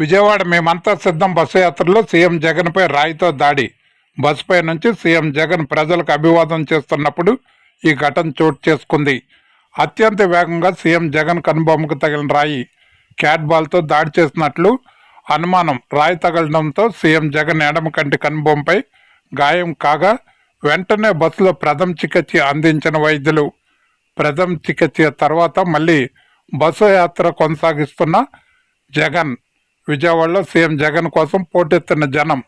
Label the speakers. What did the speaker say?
Speaker 1: విజయవాడ మేమంతా సిద్ధం బస్సు యాత్రలో సీఎం జగన్పై రాయితో దాడి. బస్సుపై నుంచి సీఎం జగన్ ప్రజలకు అభివాదం చేస్తున్నప్పుడు ఈ ఘటన చోటు చేసుకుంది. అత్యంత వేగంగా సీఎం జగన్ కనుబొమ్మకు తగిలిన రాయి క్యాట్ బాల్తో దాడి చేసినట్లు అనుమానం రాయి తగలడంతో సీఎం జగన్ ఎడమ కంటి కనుబొమ్మపై గాయం కాగా వెంటనే బస్సులో ప్రథమ చికిత్స అందించిన వైద్యులు. ప్రథమ చికిత్స తర్వాత మళ్ళీ బస్సు యాత్ర కొనసాగిస్తున్న జగన్ విజయవాడలో సీఎం జగన్ కోసం పోటెత్తిన జనం.